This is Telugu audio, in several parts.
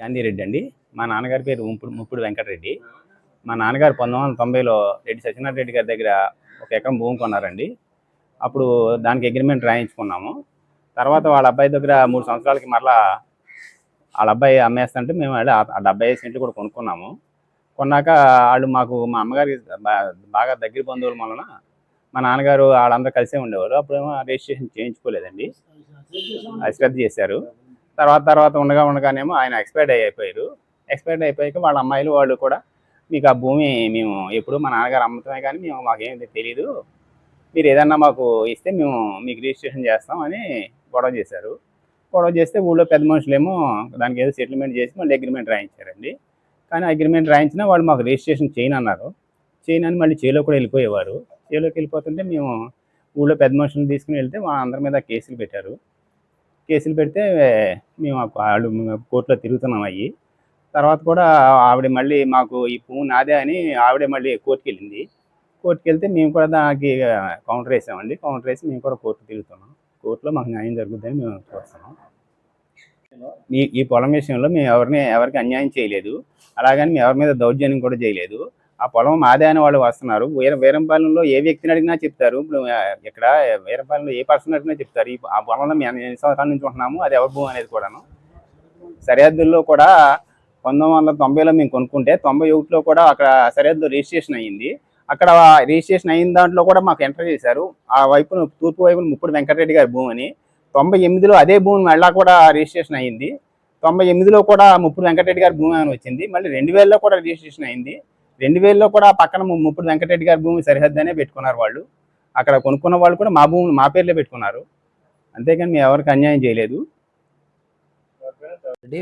గాంధీరెడ్డి అండి. మా నాన్నగారి పేరు ముప్పుడు ముప్పుడు వెంకటరెడ్డి. మా నాన్నగారు పంతొమ్మిది వందల తొంభైలో రెడ్డి సత్యనారాయణ రెడ్డి గారి దగ్గర ఒక ఎకరం భూమి కొన్నారండి. అప్పుడు దానికి అగ్రిమెంట్ రాయించుకున్నాము. తర్వాత వాళ్ళ అబ్బాయి దగ్గర మూడు సంవత్సరాలకి మరలా వాళ్ళ అబ్బాయి అమ్మేస్తుంటే మేము వెళ్ళి ఆ డెబ్బై ఐదు సెంట్లు కూడా కొనుక్కున్నాము. కొన్నాక వాళ్ళు మాకు మా అమ్మగారికి బాగా దగ్గర బంధువుల వలన మా నాన్నగారు వాళ్ళందరూ కలిసే ఉండేవారు. అప్పుడేమో రిజిస్ట్రేషన్ చేయించుకోలేదండి. అశ్రద్ధ చేశారు. తర్వాత తర్వాత ఉండగా ఉండగానేమో ఆయన ఎక్స్పైర్డ్ అయిపోయారు. ఎక్స్పైర్డ్ అయిపోయాక వాళ్ళ అమ్మాయిలు వాళ్ళు కూడా మీకు ఆ భూమి మేము ఎప్పుడు మా నాన్నగారు అమ్ముతామే కానీ మేము మాకేం తెలియదు మీరు ఏదన్నా మాకు ఇస్తే మేము మీకు రిజిస్ట్రేషన్ చేస్తాం అని గొడవ చేశారు. గొడవ చేస్తే ఊళ్ళో పెద్ద మనుషులేమో దానికి ఏదో సెటిల్మెంట్ చేసి మళ్ళీ అగ్రిమెంట్ రాయించారండి. కానీ అగ్రిమెంట్ రాయించినా వాళ్ళు మాకు రిజిస్ట్రేషన్ చేయను అన్నారు చేయను అని మళ్ళీ చేలో కూడా వెళ్ళిపోయేవారు. చేలోకి వెళ్ళిపోతుంటే మేము ఊళ్ళో పెద్ద మనుషులు తీసుకుని వెళ్తే మా అందరి మీద కేసులు పెట్టారు. కేసులు పెడితే మేము వాళ్ళు కోర్టులో తిరుగుతున్నాం అయ్యి. తర్వాత కూడా ఆవిడ మళ్ళీ మాకు ఈ పువ్వు నాదే అని ఆవిడే మళ్ళీ కోర్టుకి వెళ్ళింది కోర్టుకి వెళ్తే మేము కూడా దానికి కౌంటర్ వేసామండి. కౌంటర్ వేసి మేము కూడా కోర్టు తిరుగుతున్నాం. కోర్టులో మాకు న్యాయం జరుగుతుందని మేము చూస్తున్నాం ఈ ఈ పొలం విషయంలో మేము ఎవరిని ఎవరికి అన్యాయం చేయలేదు. అలాగని మేము ఎవరి మీద దౌర్జన్యం కూడా చేయలేదు. ఆ పొలం మాదే అని వాళ్ళు వస్తున్నారు. వీర వీరంపాలెంలో ఏ వ్యక్తిని అడిగినా చెప్తారు. ఇప్పుడు ఇక్కడ వీరంపాలెంలో ఏ పర్సన్ అడిగినా చెప్తారు. ఈ ఆ పొలంలో మేము ఎన్ని సంవత్సరాల నుంచి ఉంటున్నాము అది ఎవరి భూమి అనేది కూడాను. సరిహద్దుల్లో కూడా పంతొమ్మిది వందల తొంభైలో మేము కొనుక్కుంటే తొంభై ఒకటిలో కూడా అక్కడ సరిహద్దు రిజిస్ట్రేషన్ అయ్యింది. అక్కడ రిజిస్ట్రేషన్ అయిన దాంట్లో కూడా మాకు ఎంటర్ చేశారు. ఆ వైపున తూర్పు వైపున ముప్పుడు వెంకటరెడ్డి గారి భూమి అని తొంభై ఎనిమిదిలో అదే భూమి మళ్ళా కూడా రిజిస్ట్రేషన్ అయ్యింది. తొంభై ఎనిమిదిలో కూడా ముప్పుడు వెంకటరెడ్డి గారి భూమి అని వచ్చింది. మళ్ళీ రెండు వేలలో కూడా రిజిస్ట్రేషన్ అయింది రెండు వేలలో కూడా పక్కన ముప్పుడు వెంకటరెడ్డి గారి భూమి సరిహద్దు అనే పెట్టుకున్నారు వాళ్ళు. అక్కడ కొనుక్కున్న వాళ్ళు కూడా మా భూమి మా పేర్లే పెట్టుకున్నారు. అంతేకాని మేము ఎవరికి అన్యాయం చేయలేదు. రెడ్డి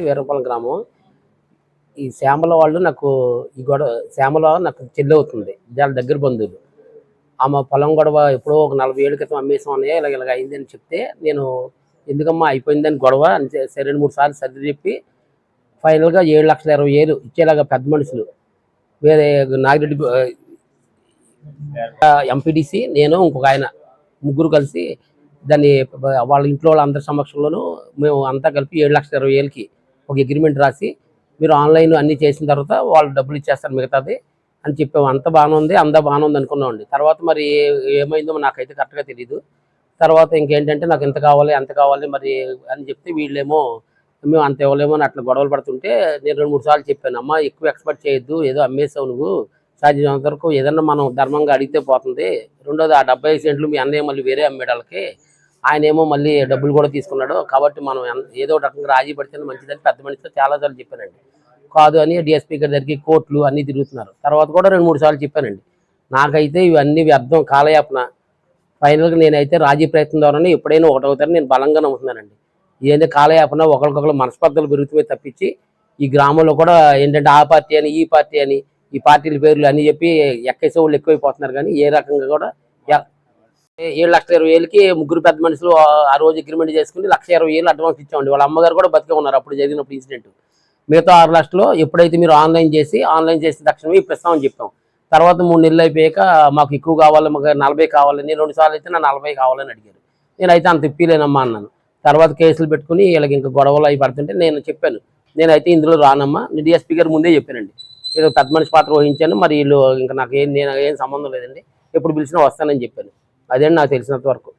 గ్రామం. ఈ శ్యామల వాళ్ళు నాకు ఈ గొడవ శ్యామల నాకు చెల్లి అవుతుంది. చాలా దగ్గర బంధువులు. ఆమె పొలం గొడవ ఎప్పుడో ఒక నలభై ఏళ్ళ క్రితం అమ్మేసాం అన్నయ్య ఇలాగ ఇలాగ అయిందని చెప్తే నేను ఎందుకమ్మా అయిపోయిందని గొడవ అని సరే రెండు మూడు సార్లు సర్ది చెప్పి ఫైనల్గా ఏడు లక్షల ఇరవై ఏళ్ళు ఇచ్చేలాగా పెద్ద మనుషులు. వేరే నాగిరెడ్డి ఎంపీడీసీ నేను ఇంకొక ఆయన ముగ్గురు కలిసి దాన్ని వాళ్ళ ఇంట్లో వాళ్ళ అందరి సమక్షంలోనూ మేము అంతా కలిపి ఏడు లక్షల ఇరవై వేలకి ఒక అగ్రిమెంట్ రాసి మీరు ఆన్లైన్ అన్ని చేసిన తర్వాత వాళ్ళు డబ్బులు ఇచ్చేస్తారు మిగతాది అని చెప్పాము. అంత బాగానే ఉంది అంత బాగానే ఉంది అనుకున్నామండి. తర్వాత మరి ఏమైందో నాకైతే కరెక్ట్గా తెలియదు తర్వాత ఇంకేంటంటే నాకు ఎంత కావాలి ఎంత కావాలి మరి అని చెప్తే వీళ్ళేమో మేము అంత ఇవ్వలేమో అని అట్లా గొడవలు పడుతుంటే నేను రెండు మూడు సార్లు చెప్పాను అమ్మ ఎక్కువ ఎక్స్పెక్ట్ చేయొద్దు ఏదో అమ్మేసావు నువ్వు సాధ్యమైనంత వరకు ఏదన్నా మనం ధర్మంగా అడిగితే పోతుంది. రెండోది ఆ డెబ్బై సెంట్లు మీ అన్నయ్య మళ్ళీ వేరే అమ్మేడాలకి ఆయన ఏమో మళ్ళీ డబ్బులు కూడా తీసుకున్నాడు. కాబట్టి మనం ఏదో ఒక రకంగా రాజీ పడితే మంచిదని పెద్ద మనిషితో చాలా సార్లు చెప్పానండి. కాదు అని డిఎస్పీ గారి దగ్గరికి కోర్టులు అన్నీ తిరుగుతున్నారు. తర్వాత కూడా రెండు మూడు సార్లు చెప్పానండి. నాకైతే ఇవన్నీ వ్యర్థం కాలయాపన. ఫైనల్గా నేనైతే రాజీ ప్రయత్నం ద్వారానే ఎప్పుడైనా ఒకటవుతారని నేను బలంగా నమ్ముతున్నానండి. ఏంటంటే కాలయాపన ఒకరికొకరు మనస్పర్ధలు పెరుగుతుమే తప్పించి ఈ గ్రామంలో కూడా ఏంటంటే ఆ పార్టీ అని ఈ పార్టీ అని ఈ పార్టీల పేర్లు అని చెప్పి ఎక్కేసే వాళ్ళు ఎక్కువైపోతున్నారు కానీ ఏ రకంగా కూడా ఏడు లక్షల ఇరవై ఏళ్ళకి ముగ్గురు పెద్ద మనుషులు ఆ- రోజు అగ్రిమెంట్ చేసుకుని లక్ష ఇరవై వేలు అడ్వాన్స్ ఇచ్చామండి వాళ్ళ అమ్మగారు కూడా బతికే ఉన్నారు అప్పుడు జరిగినప్పుడు ఇన్సిడెంట్ మిగతా ఆరు లక్షలు ఎప్పుడైతే మీరు ఆన్లైన్ చేసి ఆన్లైన్ చేసిన తక్షణమే ఇప్పిస్తామని చెప్పాం. తర్వాత మూడు నెలలు అయిపోయాక మాకు ఎక్కువ కావాలి మాకు నలభై కావాలని రెండు సార్లు అయితే నా నలభై కావాలని అడిగారు. నేనైతే అంత ఇప్పిలేనమ్మా అన్నాను. తర్వాత కేసులు పెట్టుకుని వీళ్ళకి ఇంకా గొడవలు అవి పడుతుంటే నేను చెప్పాను. నేనైతే ఇందులో రానమ్మా. నేను డిఎస్పీ గారు ముందే చెప్పానండి. ఏదో పెద్ద మనిషి పాత్ర వహించాను. మరి వీళ్ళు ఇంకా నాకు ఏం నేను ఏం సంబంధం లేదండి. ఎప్పుడు పిలిచినా వస్తానని చెప్పాను. అదే నాకు తెలిసినంత వరకు.